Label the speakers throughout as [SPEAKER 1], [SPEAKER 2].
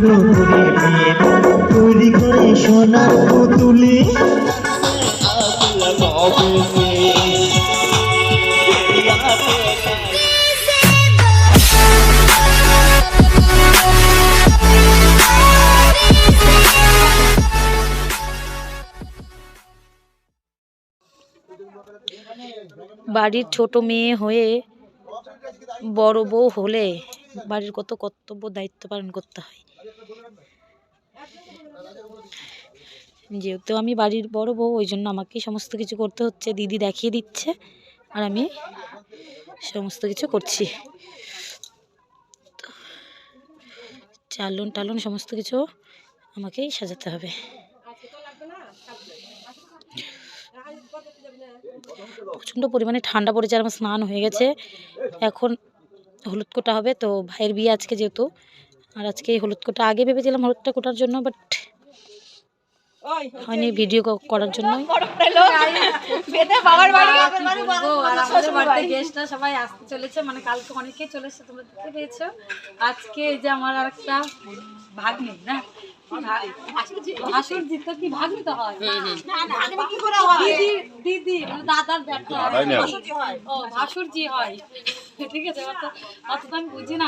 [SPEAKER 1] পুরো করে তৈরি করে সোনার পুতুলি
[SPEAKER 2] বাড়ির ছোট মেয়ে হয়ে বড় বউ হলে বাড়ির কত কর্তব্য, দায়িত্ব পালন করতে হয়। যেহেতু আমি বাড়ির বড় বউ, ওই জন্য আমাকেই সমস্ত কিছু করতে হচ্ছে। দিদি দেখিয়ে দিচ্ছে, আর আমি সমস্ত কিছু করছি। চালন টালন সমস্ত কিছু আমাকেই সাজাতে হবে। প্রচণ্ড পরিমাণে ঠান্ডা পড়েছে, আর আমার স্নান হয়ে গেছে। এখন হলুদ কোটা হবে। তো ভাইয়ের বিয়ে আজকে যেহেতু আর আজকে এই হলুদ কোটা আগে ভেবেছিলাম হলুদটা কোটার জন্য বাট হয়নি ভিডিও করার জন্য গেস্টরা সবাই। আসতে চলেছে মানে কালকে অনেকেই চলেছে তোমরা দেখতে পেয়েছ। আজকে এই যে আমার আর একটা ভাগ্নি না? দিদি দিদি দাদার হয় ঠিক আছে আমি বুঝি না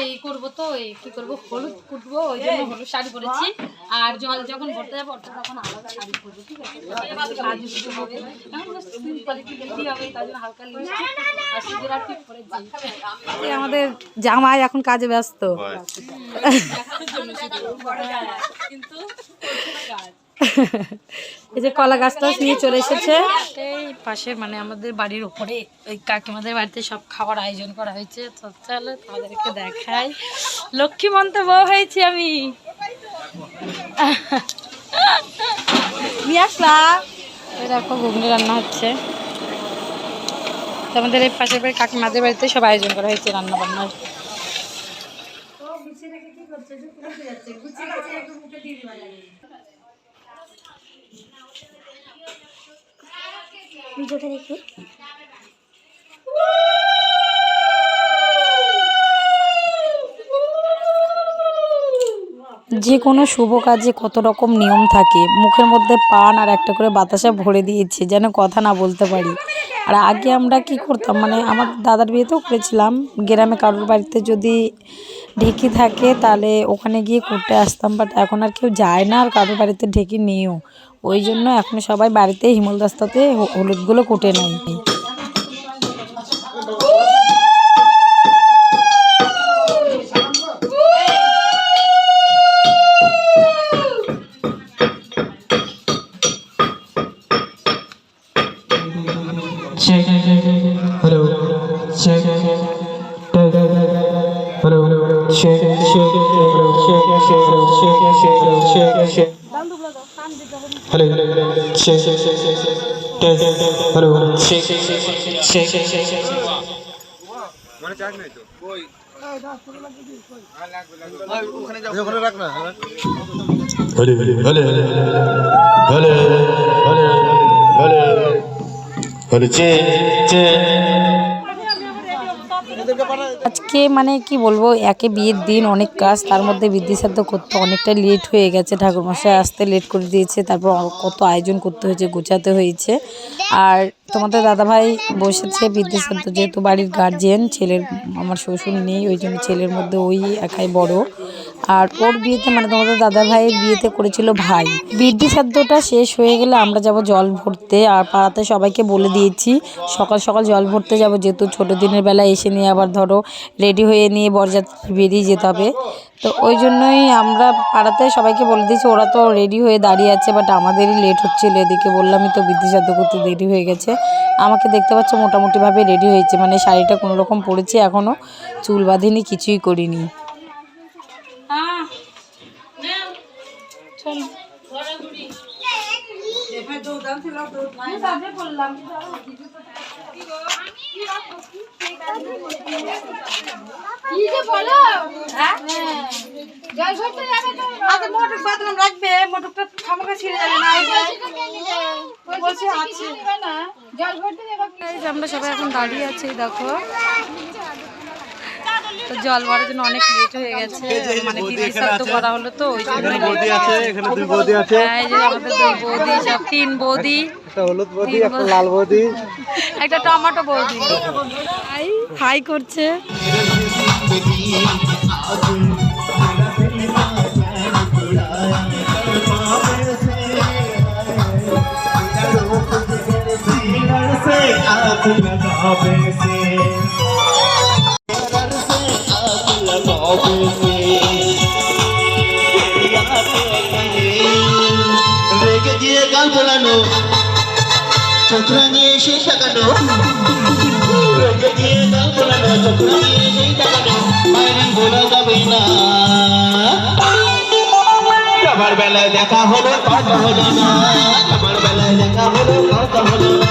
[SPEAKER 2] এই করব তো কি করব হলুদ কুটবো ওই জন্য হলুদ শাড়ি পরেছি আর জল যখন ভরতে যাব তখন আলাদা শাড়ি পরবো ঠিক আছে হবে তার জন্য হালকা আর আর টিপ পরেছি জামাই এখন কাজে ব্যস্ত। এই যে কলা গাছ টাছ নিয়ে চলে এসেছে। এই পাশে মানে আমাদের বাড়ির উপরে ওই কাকিমাদের বাড়িতে সব খাবার আয়োজন করা হয়েছে। তো চলো তাদেরকে দেখাই। লক্ষ্মীমন্ত বউ হয়েছি আমি। নিয়ে আসলাম দেখো ঘুগনি রান্না হচ্ছে। আমাদের এই পাশের বাড়ি কাকিমাদের বাড়িতে সব আয়োজন করা হয়েছে রান্না বান্নার
[SPEAKER 3] ভিডিওটা দেখি।
[SPEAKER 2] যে কোনো শুভ কাজে কত রকম নিয়ম থাকে। মুখের মধ্যে পান আর একটা করে বাতাসা ভরে দিয়েছে যেন কথা না বলতে পারি। আর আগে আমরা কি করতাম? মানে আমার দাদার বিয়েতেও করেছিলাম। গ্রামে কারোর বাড়িতে যদি ঢেকি থাকে তাহলে ওখানে গিয়ে করতে আসতাম বাট এখন আর কেউ যায় না আর কারোর বাড়িতে ঢেকি নেও ওই জন্য এখন সবাই বাড়িতে হিমল রাস্তাতে হলুদগুলো কুটে নেয়।
[SPEAKER 4] Hello check test hello check check hello check check hello
[SPEAKER 2] আজকে মানে কি বলব, একে বিয়ের দিন, অনেক কাজ, তার মধ্যে বিদ্যুৎ করতে অনেকটা লেট হয়ে গেছে। ঠাকুরমশাই আসতে লেট করে দিয়েছে, তারপর কত আয়োজন করতে হয়েছে, গোছাতে হয়েছে। আর তোমাদের দাদাভাই বসেছে বিদ্যুৎ যেহেতু বাড়ির গার্জেন ছেলের, আমার শ্বশুর নেই, ওই জন্য ছেলের মধ্যে ওই একাই বড়। আর ওর বিয়েতে মানে তোমাদের দাদা ভাইয়ের বিয়েতে করেছিল ভাই। বৃদ্ধি সাধ্যটা শেষ হয়ে গেলে আমরা যাব জল ভরতে, আর পাড়াতে সবাইকে বলে দিয়েছি, সকাল সকাল জল ভরতে যাব, যেহেতু ছোটো দিনের বেলা এসে নিয়ে আবার ধরো রেডি হয়ে নিয়ে বরযাত্রী বেরিয়ে যেতে হবে। তো ওই জন্যই আমরা পাড়াতে সবাইকে বলে দিয়েছি ওরা তো রেডি হয়ে দাঁড়িয়ে আছে বাট আমাদেরই লেট হচ্ছিল এদিকে বললামই তো বৃদ্ধি সাধ্য করতে দেরি হয়ে গেছে আমাকে দেখতে পাচ্ছ মোটামুটিভাবে রেডি হয়েছে মানে শাড়িটা কোনো রকম পরেছি এখনও চুল বাঁধিনি কিছুই করিনি আমরা সবাই এখন দাঁড়িয়ে আছি দেখো। তো জল ভরার জন্য অনেক লেট হয়ে গেছে। মানে বিধি সাধ্য করা হলো তো ওই জন্য বৌদি আছে। এখানে দুই বৌদি আছে। এই যে আমাদের দুই বৌদি সব তিন বৌদি। একটা হলুদ বৌদি একটা লাল বৌদি। একটা টমেটো বৌদি। হাই করছে।
[SPEAKER 1] Thank you. চোখ রাঙিয়ে এসে তাকানো রোগে দিয়ে দাও বলানো চোখ রাঙিয়ে এসে তাকানো বাইরে বলা যাবে না। আমার বেলায় দেখা হলো, কথা হলো না। আমার বেলায় দেখা হলো কথা হলো না।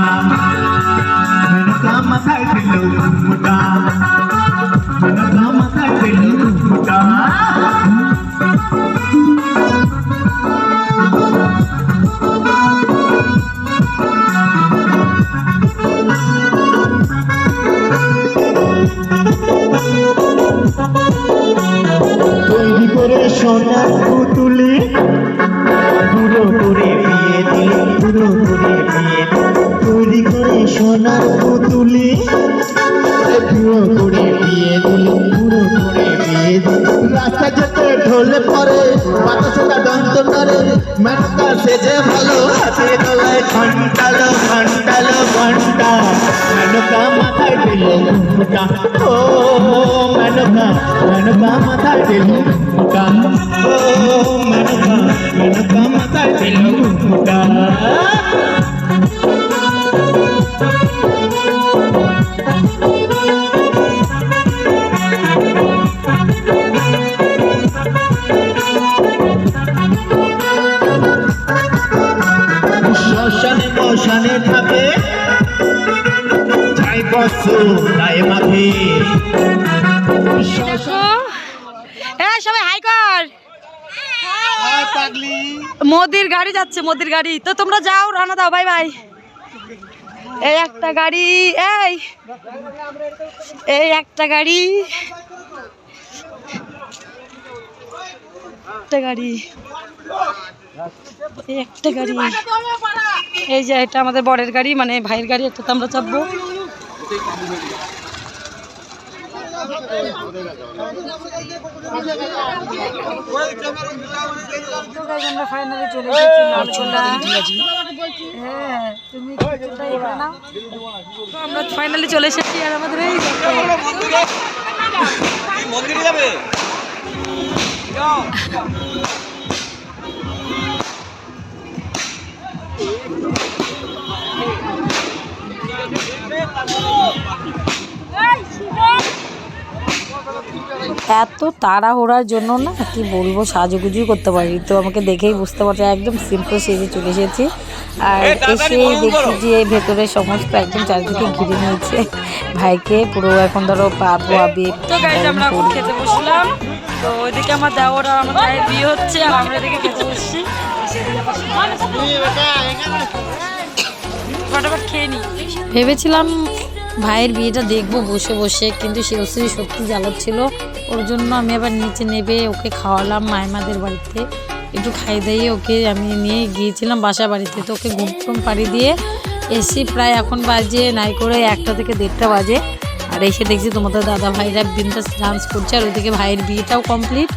[SPEAKER 1] Mama. মেনকা সেজে ভালো হাতে গলায় ঘন্টালো ঘন্টালো, ঘণ্টা। মেনকা মাথায় দিল ঘুমটা ও মেনকা মেনকা মাথায় দিল ঘুমটা ও মেনকা মেনকা মাথায় দিল ঘুমটা শ্মশানে মশানে থাকে। যাই বসু গায়ে মাথে
[SPEAKER 2] দেখো সবাই হাই কর। মোদির গাড়ি যাচ্ছে মোদির গাড়ি। তো তোমরা যাও রানা দাও বাই বাই। এই একটা গাড়ি এই। এই একটা গাড়ি। একটা গাড়ি। একটা গাড়ি। এই যে এটা আমাদের বরের গাড়ি মানে ভাইয়ের গাড়ি একটা তো আমরা চাপবো। আমরা ফাইনালি চলে এসেছি হ্যাঁ তুমি আমরা ফাইনালি চলে এসেছি আর আমাদের এই দেখো। এত তাড়াহুড়ার জন্য না কি বলব সাজুগুজুই করতে পারি তো আমাকে দেখেই বুঝতে পারছে একদম সিম্পল সেজে চলে এসেছি। আর এসে দেখছি যে ভেতরে সমস্ত একদম চারিদিকে ঘিরে নিয়েছে। ভাইকে পুরো এখন ধরো পা ধোয়াবে তো গাইজ আমরা এখন খেতে বসলাম। তো ওইদিকে আমার দেওয়ার আর আমার ভাইয়ের বিয়ে হচ্ছে আর আমরা এদিকে খেতে বসছি। ফটাফট খেয়ে নি। ভেবেছিলাম ভাইয়ের বিয়েটা দেখব বসে বসে কিন্তু সে সত্যি জ্বালাচ্ছিল। ওর জন্য আমি আবার নিচে নেবে, ওকে খাওয়ালাম মায়েমাদের বাড়িতে। একটু খাই দাইয়ে ওকে আমি নিয়ে গিয়েছিলাম বাসা বাড়িতে। তো ওকে ঘুম টুম পাড়ি দিয়ে এসে প্রায় এখন বাজে নাই করে একটা থেকে দেড়টা বাজে। আর এসে দেখছি তোমাদের দাদা ভাইরা বিন্দাস ডান্স করছে, আর ওইদিকে ভাইয়ের বিয়েটাও কমপ্লিট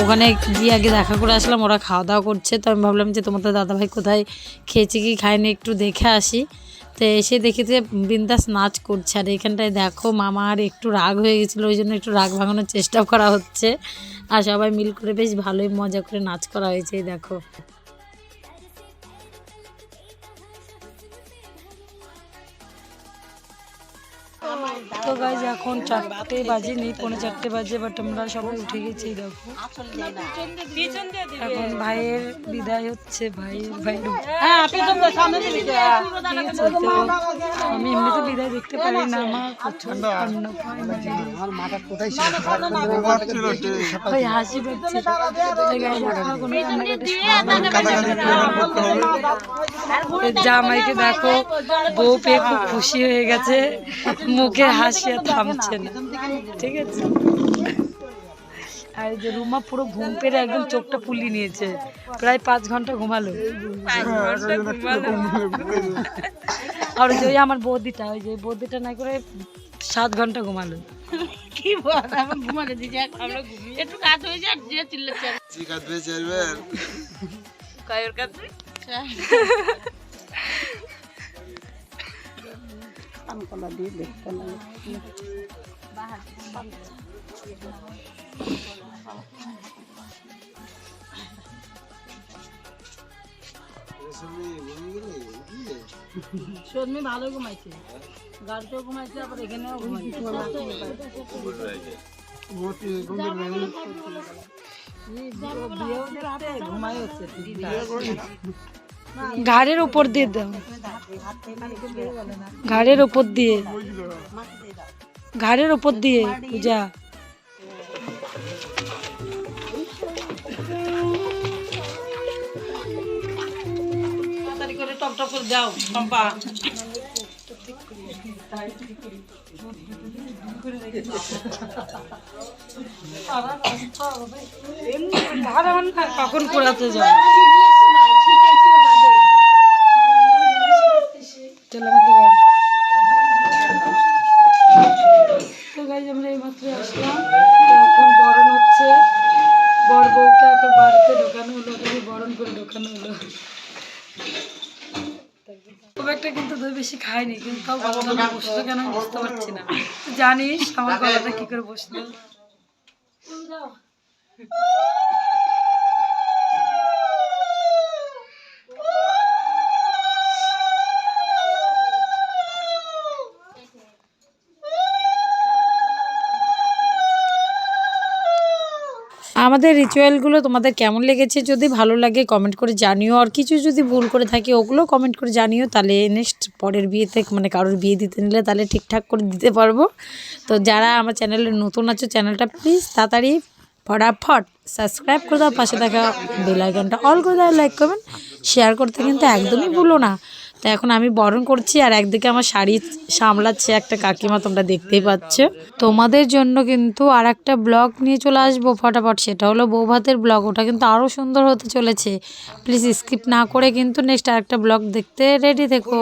[SPEAKER 2] ওখানে গিয়ে আগে দেখা করে আসলাম, ওরা খাওয়া দাওয়া করছে। তো আমি ভাবলাম যে তোমাদের দাদাভাই কোথায়, খেয়েছে কি খায়নি একটু দেখে আসি। তো এসে দেখি যে বিন্দাস নাচ করছে। আর এখানটায় দেখো মামার একটু রাগ হয়ে গেছিল, ওই জন্য একটু রাগ ভাঙানোর চেষ্টা করা হচ্ছে। আর সবাই মিল করে বেশ ভালোই মজা করে নাচ করা হয়েছে দেখো। তো গাইজ এখন চারটে বাজে নেই পৌনে চারটে বাজে বাট আমরা সবাই উঠে গেছি দেখো এখন ভাইয়ের বিদায় হচ্ছে ভাইয়ের ভাই আমি এমনিতে বিদায় দেখতে পারি না আমার প্রচণ্ড কান্না হাসি পাচ্ছে জামাইকে দেখো বউ পেয়ে খুব খুশি হয়ে গেছে মুখে হাসি আর থামছে না। ঠিক আছে। আর যে রুমা পুরো ঘুম পেরে একদম চোখটা ফুলিয়ে নিয়েছে। প্রায় পাঁচ ঘণ্টা ঘুমালো। আর ওই যে ওই আমার বৌদিটা ওই যে বৌদিটা না করে সাত ঘণ্টা ঘুমালো।
[SPEAKER 3] কি বল আমার ঘুমাতে দিচ্ছে আমরা ঘুমিয়ে একটু কাজ হয়ে যায় যে চিল্লাচ্ছে কায়ের কাছে শর্মি ভালো ঘুমাইছে। গাড়িতেও ঘুমাইছে আবার এখানেও ঘুমাইছে। ঘুমাই হচ্ছে
[SPEAKER 2] ঘাড়ের উপর দিয়ে দাও। ঘাড়ের উপর দিয়ে। ঘাড়ের উপর দিয়ে, পূজা।
[SPEAKER 3] যাও চম্পা
[SPEAKER 2] কখন করাতে যায় আমরা এখন বরণ হচ্ছে। এখন বাড়িতে ঢোকানো হলো বরণ করে ঢোকানো হলো। খুব একটা কিন্তু দই বেশি খাইনি, কিন্তু তাও কেন বুঝতে পারছি না। জানিস আমার গলাটা কি করে বসল? আমাদের রিচুয়ালগুলো তোমাদের কেমন লেগেছে যদি ভালো লাগে কমেন্ট করে জানিও। আর কিছু যদি ভুল করে থাকি, ওগুলো কমেন্ট করে জানিও। তাহলে নেক্সট পরের বিয়েতে মানে কারোর বিয়ে দিতে নিলে তাহলে ঠিকঠাক করে দিতে পারব। তো যারা আমার চ্যানেলে নতুন আছো চ্যানেলটা প্লিজ তাড়াতাড়ি ফটাফট সাবস্ক্রাইব করে দাও। পাশে থাকা বেল আইকনটা অল করে দাও লাইক করবেন শেয়ার করতে কিন্তু একদমই ভুলো না। তো এখন আমি বরণ করছি আর একদিকে আমার শাড়ি সামলাচ্ছে একটা কাকিমা, তোমরা দেখতেই পাচ্ছ। তোমাদের জন্য কিন্তু আর একটা ব্লগ নিয়ে চলে আসব ফটাফট, সেটা হলো বৌভাতের ব্লগ। ওটা কিন্তু আরও সুন্দর হতে চলেছে। প্লিজ স্কিপ না করে কিন্তু নেক্সট আর একটা ব্লগ দেখতে রেডি থেকো।